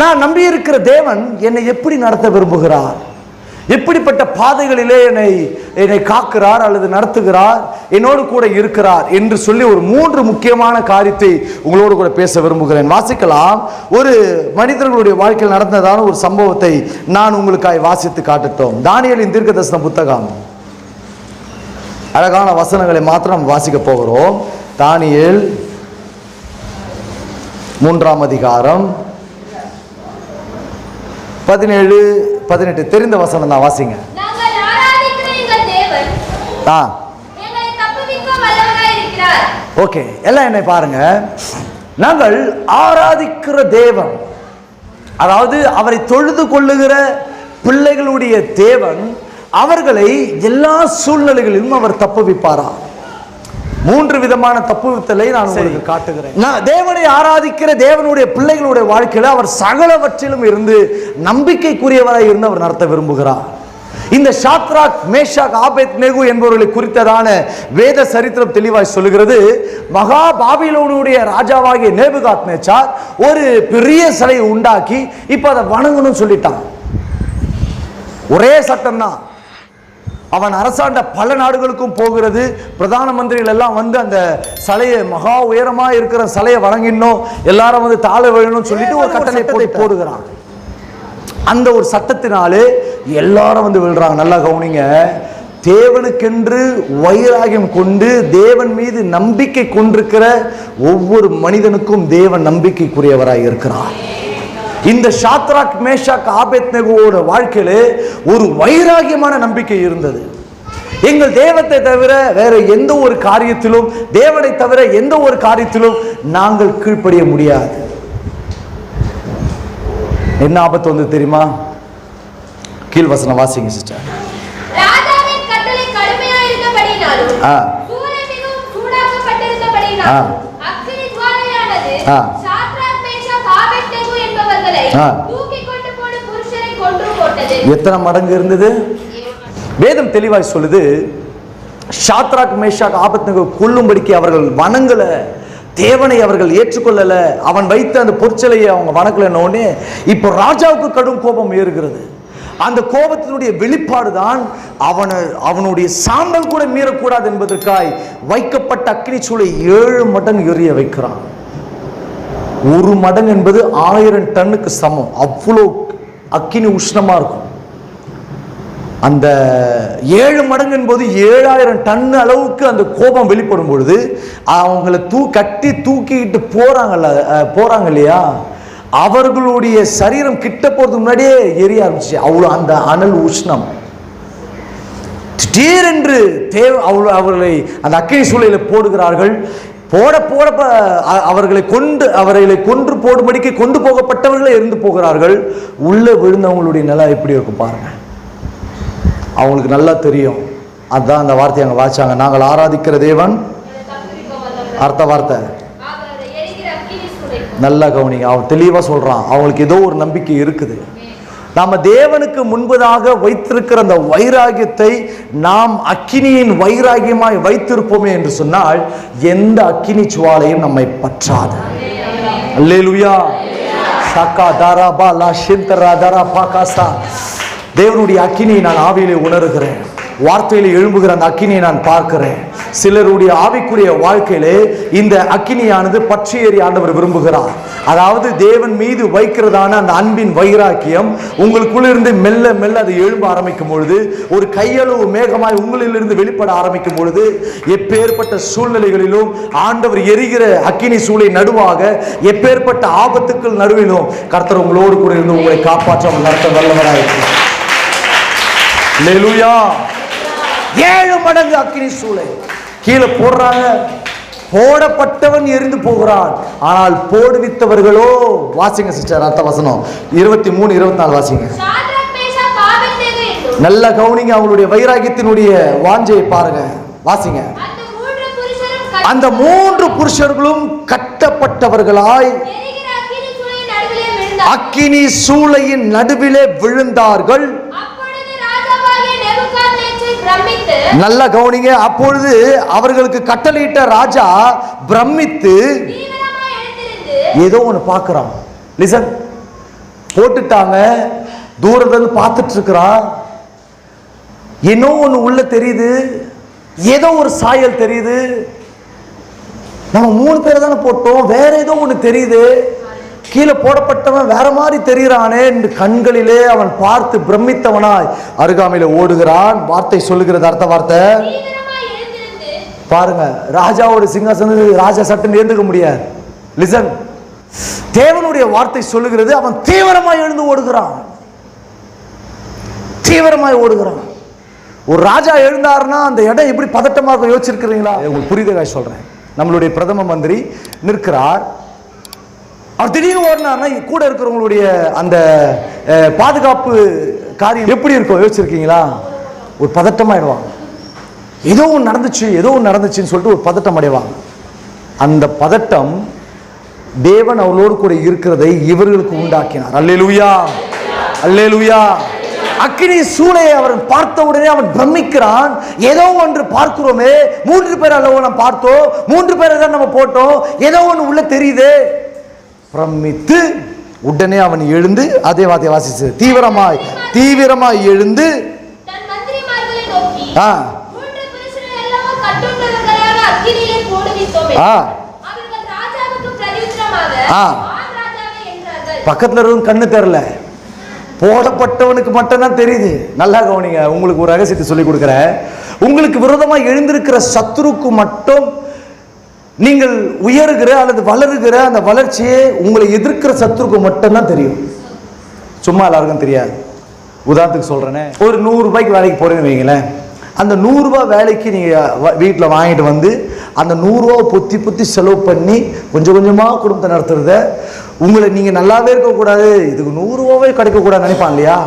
நான் நம்பி இருக்கிற தேவன் என்னை எப்படி நடத்த விரும்புகிறார்? எப்படிப்பட்ட பாதைகளிலே என்னை என்னை காக்கிறார் அல்லது நடத்துகிறார்? என்னோடு கூட இருக்கிறார் என்று சொல்லி ஒரு மூன்று முக்கியமான காரியத்தை உங்களோடு கூட பேச விரும்புகிறேன். வாசிக்கலாம். ஒரு மனிதர்களுடைய வாழ்க்கையில் நடந்ததான ஒரு சம்பவத்தை நான் உங்களுக்காய் வாசித்து காட்டட்டும் தானியலின் தீர்க்கதர்சன புத்தகம். அழகான வசனங்களை மாத்திரம் வாசிக்க போகிறோம். தானியல் மூன்றாம் அதிகாரம். பதினேழு பதினெட்டு தெரிந்த வசனம் தான் வாசிங்க. ஆ. ஓகே எல்லாம் என்னை பாருங்க. நாங்கள் ஆராதிக்கிற தேவன் அதாவது அவரை தொழுது கொள்ளுகிற பிள்ளைகளுடைய தேவன் அவர்களை எல்லா சூழ்நிலைகளிலும் அவர் தப்புவிப்பாரா? மூன்று விதமான தப்புவித்தலை நான் உங்களுக்கு காட்டுகிறேன். நான் தேவனை ஆராதிக்கிற தேவனுடைய பிள்ளைகளுடைய வாழ்க்கையில அவர் சகலவற்றிலும் இருந்து நம்பிக்கைக்குரியவராய் இருந்து அவர் நடத்த விரும்புகிறார். இந்த ஷாத்ராக் மேஷாக் ஆபேத் நேகு என்பவர்களை குறித்ததான வேத சரித்திரம் தெளிவாய் சொல்லுகிறது. மகா பாபிலோனுடைய ராஜாவாகிய நேபுகாத் நேச்சார் ஒரு பெரிய சிலையை உண்டாக்கி இப்ப அதை வணங்கணும்னு சொல்லிட்டான். ஒரே சட்டம் தான் அவன் அரசாண்ட பல நாடுகளுக்கும் போகிறது. பிரதான மந்திரிகள் எல்லாம் வந்து அந்த சிலையை மகா உயரமா இருக்கிற சிலையை வணங்கினோம் எல்லாரும் வந்து தாழ விழணும்னு சொல்லிட்டு ஒரு கட்டளை போட்டு போடுகிறான். அந்த ஒரு சட்டத்தினாலே எல்லாரும் வந்து விழுறாங்க. நல்லா கவனிங்க. தேவனுக்கென்று வைராகியம் கொண்டு தேவன் மீது நம்பிக்கை கொண்டிருக்கிற ஒவ்வொரு மனிதனுக்கும் தேவன் நம்பிக்கைக்குரியவராய் இருக்கிறார். இந்த ஷாத்ராக் மேஷாக் ஆபேத் நெகுவோட வாழ்க்கையிலே ஒரு வைராகியமான நம்பிக்கை இருந்தது. எங்கள் தேவத்தை தவிர வேற எந்த ஒரு காரியத்திலும் தேவனை தவிர எந்த ஒரு காரியத்திலும் நாங்கள் கீழ்ப்படிய முடியாது. என்ன ஆபத்து வந்து தெரியுமா? கீழ்வசனம் வாசிங்க சிஸ்டர் ஆ. ஜுவாலையானது ஆ. சாத்ராக் மேஷாக் ஆபேத்நேகோ என்பவர்களை ஆ. தூக்கி கொண்டு போன புருஷரை கொன்று போட்டது எத்தனை மடங்கு இருந்தது? வேதம் தெளிவாய் சொல்லுது ஷாத்ராக் மேஷாக் ஆபத்து கொல்லும்படிக்கு அவர்கள் வணங்கல தேவனை அவர்கள் ஏற்றுக்கொள்ளல அவன் வைத்த அந்த பொற்சலையை அவங்க வணக்கலன்னொடனே இப்போ ராஜாவுக்கு கடும் கோபம் ஏறுகிறது. அந்த கோபத்தினுடைய வெளிப்பாடு தான் அவனை அவனுடைய சாம்பல் கூட மீறக்கூடாது என்பதற்காய் வைக்கப்பட்ட அக்னி சூளை ஏழு மடங்கு எரிய வைக்கிறான். ஒரு மடங்கு என்பது ஆயிரம் டன்னுக்கு சமம். அவ்வளோ அக்கினி உஷ்ணமாக இருக்கும். அந்த ஏழு மடங்கு என்பது ஏழாயிரம் டன் அளவுக்கு அந்த கோபம் வெளிப்படும் பொழுது அவங்கள தூ கட்டி தூக்கிக்கிட்டு போகிறாங்கல்ல போகிறாங்க இல்லையா? அவர்களுடைய சரீரம் கிட்ட போகிறதுக்கு முன்னாடியே எரிய ஆரம்பிச்சு. அவ்வளோ அந்த அனல் உஷ்ணம். திடீரென்று தேவ அவள் அவர்களை அந்த அக்கினி சூழலில் போடுகிறார்கள். போட போட அவர்களை கொண்டு அவர்களை கொன்று போடும்படிக்கு கொண்டு போகப்பட்டவர்களே இருந்து போகிறார்கள். உள்ள விழுந்தவங்களுடைய நிலை எப்படி இருக்கும் பாருங்க. அவங்களுக்கு நல்லா தெரியும். அதான் அந்த வார்த்தையை அங்கே வாச்சாங்க நாங்கள் ஆராதிக்கிற தேவன் அர்த்த வார்த்தை. நல்லா கவனிங்க. அவன் தெளிவாக சொல்கிறான் அவங்களுக்கு ஏதோ ஒரு நம்பிக்கை இருக்குது. நாம தேவனுக்கு முன்பதாக வைத்திருக்கிற அந்த வைராகியத்தை நாம் அக்கினியின் வைராகியமாய் வைத்திருப்போமே என்று சொன்னால் எந்த அக்கினி சுவாலையும் நம்மை பற்றாது. அல்லேலுயா. சக்கா தாரா பா லா ஷிந்தரா தாரா பாகாசா. தேவனுடைய அக்கினியை நான் ஆவியிலே உணர்கிறேன். வார்த்தையில் எழும்புகிற அந்த அக்கினியை நான் பார்க்கிறேன். சிலருடைய ஆவிக்குரிய வாழ்க்கையிலே இந்த அக்கினியானது பற்றி எறி ஆண்டவர் விரும்புகிறார். அதாவது தேவன் மீது வைக்கிறதான அந்த அன்பின் வைராக்கியம் உங்களுக்குள்ளிருந்து மெல்ல மெல்ல அது எழும்ப ஆரம்பிக்கும் பொழுது ஒரு கையளவு மேகமாய் உங்களிலிருந்து வெளிப்பட ஆரம்பிக்கும் பொழுது எப்பேற்பட்ட சூழ்நிலைகளிலும் ஆண்டவர் எரிகிற அக்கினி சூளை நடுவாக எப்பேற்பட்ட ஆபத்துக்கள் நடுவிலும் கர்த்தர் உங்களோடு கூட இருந்து உங்களை காப்பாற்ற நடத்த வல்லவராயிருக்கிறார் ஏழு மடங்கு அக்கினி சூளை. கீழே போடுறாங்க. போடப்பட்டவன் எரிந்து போகிறான். ஆனால் போடுவித்தவர்களோ வாசிங்க சிஸ்டர் அர்த்த வசனம். இருபத்தி மூணு இருபத்தி நாலு வாசிங்க. நல்ல கவனிங்க அவங்களுடைய வைராகியத்தினுடைய வாஞ்சையை பாருங்க. வாசிங்க. அந்த மூன்று புருஷர்களும் கட்டப்பட்டவர்களாய் அக்கினி சூளையின் நடுவிலே விழுந்தார்கள். நல்ல கவனிங்க. அப்பொழுது அவர்களுக்கு கட்டளையிட்ட ராஜா பிரமித்து ஏதோ ஒன்று பார்க்குறான். லிசன் போட்டுட்டாங்க. தூரத்துல பார்த்துட்டு இருக்கிறான் என்னோ ஒன்று உள்ள தெரியுது. ஏதோ ஒரு சாயல் தெரியுது. நம்ம மூணு பேரை தானே போட்டோம். வேற ஏதோ ஒன்று தெரியுது. கீழே போடப்பட்டவன் வேற மாதிரி தெரிகிறானே என்று கண்களிலே அவன் பார்த்து பிரமித்தவனாய். அருகாமையில் ஓடுகிறான். வார்த்தை சொல்லுகிறது அர்த்த வார்த்தை. பாருங்க ராஜாவோட சிங்காசனத்துக்கு ராஜா சட்டம் ஏந்துக்க முடியாது. லிசன் தேவனுடைய வார்த்தை சொல்லுகிறது அவன் தீவிரமாய் எழுந்து ஓடுகிறான். தீவிரமாய் ஓடுகிறான். ஒரு ராஜா எழுந்தாருன்னா அந்த இடம் எப்படி பதட்டமாக யோசிச்சிருக்கிறீங்களா? உங்களுக்கு புரியுதகாய் சொல்றேன். நம்மளுடைய பிரதம மந்திரி நிற்கிறார். அவர் திடீர்னு ஓடினார்னா கூட இருக்கிறவங்களுடைய அந்த பாதுகாப்பு காரியம் எப்படி இருக்கும்? யோசிச்சிருக்கீங்களா? ஒரு பதட்டமாயிடுவாங்க. ஏதோ ஒன்று நடந்துச்சு ஏதோ ஒன்று நடந்துச்சுன்னு சொல்லிட்டு ஒரு பதட்டம் அடைவாங்க. அந்த பதட்டம் தேவன் அவளோடு கூட இருக்கிறதை இவர்களுக்கு உண்டாக்கினார். அல்லேலூயா! அல்லேலூயா! அக்கினி சூளையை அவன் பார்த்த உடனே அவன் பிரமிக்கிறான். ஏதோ ஒன்று பார்க்கிறோமே. மூன்று பேர் அளவு நம்ம பார்த்தோம். மூன்று பேரை தான் நம்ம போட்டோம். ஏதோ ஒன்று உள்ள தெரியுதே. பிரமித்து உடனே அவன் எழுந்து அதே வார்த்தையை வாசிச்சு தீவிரமாய் தீவிரமாய் எழுந்து ஆ ஆ ஆ. பக்கத்துல இருக்கவங்க கண்ணு தெரில போடப்பட்டவனுக்கு மட்டும்தான் தெரியுது. நல்லா கவனிங்க உங்களுக்கு ஒரு ரகசியத்தை சொல்லி கொடுக்குறேன். உங்களுக்கு விரோதமாக எழுந்திருக்கிற சத்துருக்கு மட்டும் நீங்கள் உயருகிற அல்லது வளருகிற அந்த வளர்ச்சியே உங்களை எதிர்க்கிற சத்துருக்கு மட்டும்தான் தெரியும். சும்மா எல்லாருக்கும் தெரியாது. உதாரணத்துக்கு சொல்கிறேனே ஒரு நூறு ரூபாய்க்கு வேலைக்கு போகிறேன்னு வைங்களேன். அந்த நூறுரூவா வேலைக்கு நீங்கள் வீட்டில் வாங்கிட்டு வந்து அந்த நூறுரூவா பொத்தி பொத்தி செலவு பண்ணி கொஞ்சம் கொஞ்சமாக குடும்பத்தை நடத்துறத உங்களை நீங்கள் நல்லாவே இருக்கக்கூடாது இதுக்கு நூறுரூவாவே கிடைக்கக்கூடாது நினைப்பான் இல்லையா?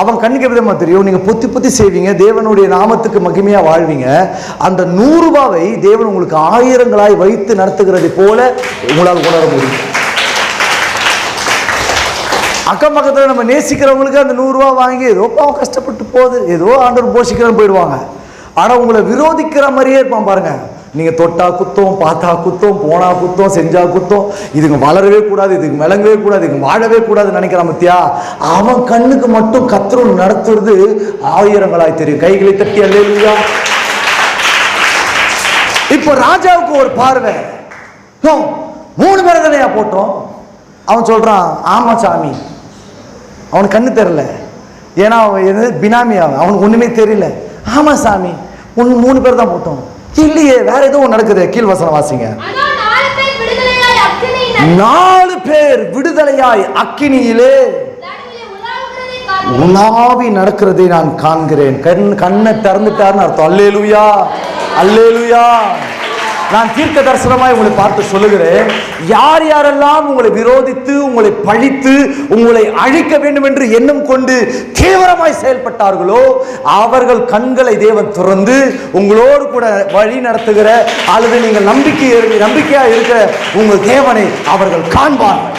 அவன் கண்ணுக்கு எப்படி தெரியும் நீங்கள் பொத்தி பொத்தி செய்வீங்க தேவனுடைய நாமத்துக்கு மகிமையாக வாழ்வீங்க. அந்த நூறுரூபாவை தேவன் உங்களுக்கு ஆயிரங்களாய் வைத்து நடத்துகிறதை போல உங்களால் உணர முடியும். அக்கம் பக்கத்தில் நம்ம நேசிக்கிறவங்களுக்கு அந்த நூறுரூவா வாங்கி ஏதோ பாவம் கஷ்டப்பட்டு போகுது ஏதோ ஆண்டவர் போஷிக்கிறன்னு போயிடுவாங்க. ஆனால் உங்களை விரோதிக்கிற மாதிரியே இருப்பான் பாருங்கள் நீங்கள் தொட்டா குத்தம் பார்த்தா குத்தம் போனா குத்தம் செஞ்சா குத்தம் இதுங்க வளரவே கூடாது இதுக்கு விளங்கவே கூடாது இதுக்கு வாழவே கூடாதுன்னு நினைக்கிறான் மத்தியா அவன் கண்ணுக்கு மட்டும் கத்திரம் நடத்துறது ஆயிரங்களாய் தெரியும். கைகளை தட்டி அல்லேலூயா. இப்போ ராஜாவுக்கு ஒரு பார்வை. மூணு பேரை தானேயா போட்டோம்? அவன் சொல்றான் ஆமா சாமி. அவனுக்கு கண்ணு தெரியல. ஏன்னா அவன் எது பினாமி அவன். அவனுக்கு ஒண்ணுமே தெரியல. ஆமா சாமி. ஒன்று மூணு பேர் தான் போட்டோம். இல்லையே வேற ஏதோ நடக்குது கீழ் வசனம் வாசிங்க நாலு பேர் விடுதலையாய் அக்கினியிலே. உலாவி நடக்கிறதை நான் காண்கிறேன். கண் கண்ணை திறந்துட்டாருன்னு அர்த்தம். அல்லேலுயா. அல்லேலுயா. நான் தீர்க்க தரிசனமாய் உங்களை பார்த்து சொல்லுகிறேன். யார் யாரெல்லாம் உங்களை விரோதித்து உங்களை பழித்து உங்களை அழிக்க வேண்டும் என்று எண்ணம் கொண்டு தீவிரமாய் செயல்பட்டார்களோ அவர்கள் கண்களை தேவன் திறந்து உங்களோடு கூட வழி நடத்துகிற அல்லது நீங்கள் நம்பிக்கை நம்பிக்கையா இருக்கிற உங்கள் தேவனை அவர்கள் காண்பார்கள்.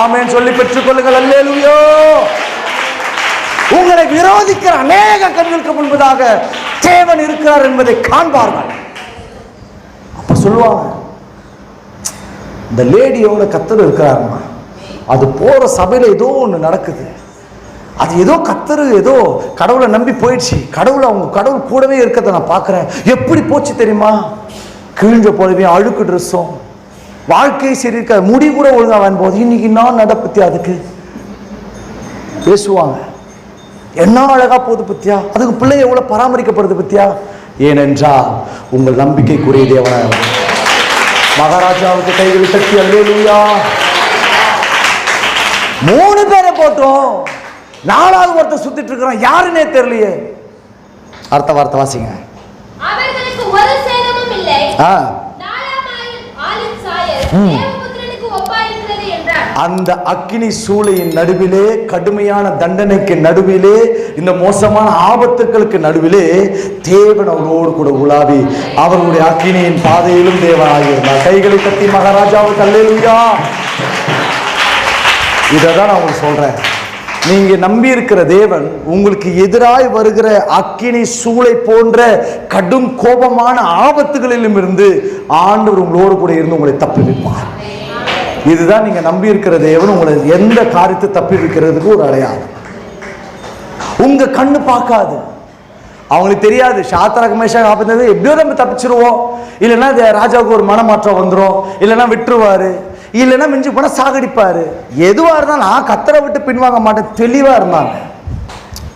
ஆமேன். சொல்லி பெற்றுக்கொள்ளுங்கள் அல்லேலுயோ. உங்களை விரோதிக்கிற அநேக கண்களுக்கு முன்பதாக தேவன் இருக்கிறார் என்பதை காண்பார்கள். சொல்லுவாங்க. இந்த லேடியோட கத்தர் இருக்கிறாருமா? அது போற சபையில ஏதோ ஒன்று நடக்குது. அது ஏதோ கத்தரு ஏதோ கடவுளை நம்பி போயிடுச்சு. கடவுளை அவங்க கடவுள் கூடவே இருக்கிறத நான் பார்க்குறேன். எப்படி போச்சு தெரியுமா? கிழிஞ்ச போலவே அழுக்கு ட்ரெஸ்ஸும். வாழ்க்கை சரி இருக்க முடி கூட ஒழுங்கா வரும்போது இன்னைக்கு நான் நடப்பத்தி அதுக்கு? பேசுவாங்க. என்ன அழகா போகுது பத்தியா? அதுக்கு பிள்ளை எவ்வளவு பராமரிக்கப்படுது பத்தியா? ஏனென்றால் உங்கள் நம்பிக்கைக்குரிய தேவனாக மகாராஜாவுக்கு கைகளை தட்டி அல்லேலூயா. மூணு பேரை போட்டோம். நாலாவது ஒருத்தர் சுத்திட்டு இருக்கிறான். யாருன்னே தெரியலையே. அர்த்த வார்த்தை வாசிங்க. ஆ. ம். அந்த அக்கினி சூளையின் நடுவிலே கடுமையான தண்டனைக்கு நடுவிலே இந்த மோசமான ஆபத்துக்களுக்கு நடுவிலே தேவன் அவரோடு கூட உலாவி அவருடைய அக்கினியின் பாதையிலும் தேவன் ஆகியிருந்தார் கைகளை தட்டி மகாராஜாவுக்கு அல்லேலூயா! இதை தான் நான் உங்களுக்கு சொல்றேன். நீங்க நம்பி இருக்கிற தேவன் உங்களுக்கு எதிராய் வருகிற அக்கினி சூளை போன்ற கடும் கோபமான ஆபத்துகளிலும் இருந்து ஆண்டவர் உங்களோடு கூட இருந்து உங்களை தப்புவிப்பார். இதுதான் நீங்க நம்பி இருக்கிற தேவன் உங்களை எந்த காரியத்தை தப்பி வைக்கிறதுக்கு ஒரு அடையாளம். உங்க கண்ணு பார்க்காது. அவங்களுக்கு தெரியாது சாத்திரக்கு மேஷா ஆபந்தது எப்படியோ நம்ம தப்பிச்சிருவோம். இல்லைன்னா ராஜாவுக்கு ஒரு மனமாற்றம் வந்துடும் இல்லைன்னா விட்டுருவாரு. இல்லைன்னா மிஞ்சி போனால் சாகடிப்பாரு. எதுவாக இருந்தாலும் நான் கத்தரை விட்டு பின்வாங்க மாட்டேன். தெளிவாக இருந்தாங்க.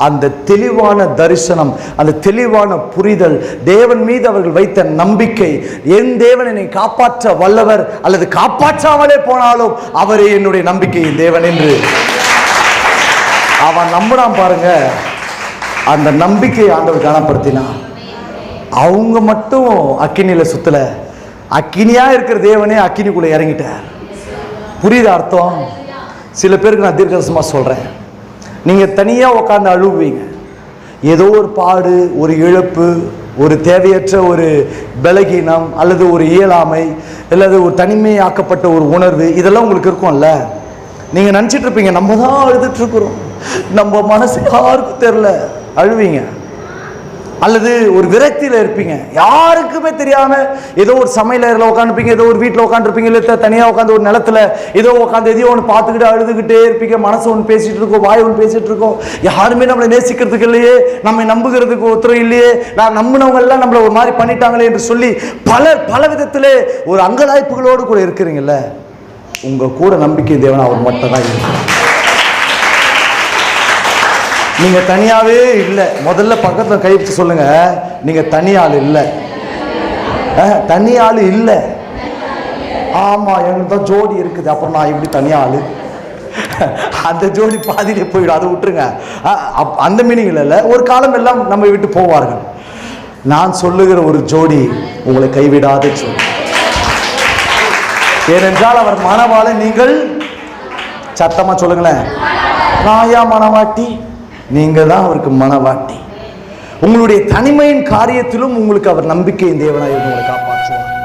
அந்த தெளிவான தரிசனம் அந்த தெளிவான புரிதல் தேவன் மீது அவர்கள் வைத்த நம்பிக்கை என் தேவன் என்னை காப்பாற்ற வல்லவர் அல்லது காப்பாற்றாமலே போனாலும் அவரே என்னுடைய நம்பிக்கையின் தேவன் என்று. அவன் நம்பினான் பாருங்க. அந்த நம்பிக்கையை ஆண்டவர் கனப்படுத்தினான். அவங்க மட்டும் அக்கினியில் சுத்தல. அக்கினியா இருக்கிற தேவனே அக்கினிக்குள்ள இறங்கிட்டார். புரியுது அர்த்தம்? சில பேருக்கு நான் தீர்க்கதரிசனமா சொல்றேன். நீங்கள் தனியாக உட்காந்து அழுவீங்க ஏதோ ஒரு பாடு ஒரு இழப்பு ஒரு தேவையற்ற ஒரு பலகீனம் அல்லது ஒரு இயலாமை அல்லது ஒரு தனிமையாக்கப்பட்ட ஒரு உணர்வு இதெல்லாம் உங்களுக்கு இருக்கும்ல? நீங்கள் நினச்சிட்ருப்பீங்க நம்ம தான் அழுதுட்டுருக்குறோம் நம்ம மனசு யாருக்கும் தெரில அழுவீங்க. அல்லது ஒரு விரக்தியில் இருப்பீங்க. யாருக்குமே தெரியாம ஏதோ ஒரு சமையலறையில் உட்காந்துருப்பீங்க ஏதோ ஒரு வீட்டில் உட்காந்துருப்பீங்க இல்லை தனியாக உட்காந்து ஒரு நிலத்துல ஏதோ உட்காந்து எதையோ ஒன்று பார்த்துக்கிட்டு அழுதுகிட்டே இருப்பீங்க மனசு ஒன்று பேசிட்டு இருக்கோம் வாய் ஒன்று பேசிட்டு இருக்கோம். யாருமே நம்மளை நேசிக்கிறதுக்கு இல்லையே நம்மை நம்புகிறதுக்கு ஒருத்தரும் இல்லையே நான் நம்பினவங்க எல்லாம் நம்மளை ஒரு மாதிரி பண்ணிட்டாங்களே என்று சொல்லி பல பல விதத்தில் ஒரு அங்கலாய்ப்புகளோடு கூட இருக்கிறீங்கல்ல. உங்க கூட நம்பிக்கை தேவன் அவர் மட்டும் தான் இருக்கிறார் நீங்க தனியாவே இல்லை. முதல்ல பக்கத்துல கை வச்சு சொல்லுங்க. நீங்க ஆள் இல்லை. தனி ஆள் இல்லை. ஆமா எங்களுக்கு தான் ஜோடி இருக்குது. அப்புறம் நான் இப்படி தனி ஆள்? அந்த ஜோடி பாதியிலே போயிடும். அதை விட்டுருங்க. அப்- அந்த மீனிங் இல்லை ஒரு காலம் எல்லாம் நம்ம விட்டு போவார்கள். நான் சொல்லுகிற ஒரு ஜோடி உங்களை கைவிடாத ஜோடி ஏனென்றால் அவர் மனவாளை நீங்கள் சத்தமா சொல்லுங்களேன். நான் ஏன் மனவாட்டி நீங்கள் தான் அவருக்கு மனவாட்டி. உங்களுடைய தனிமையின் காரியத்திலும் உங்களுக்கு அவர் நம்பிக்கையின் தேவனாக இருந்து உங்களை காப்பாற்றுவார்.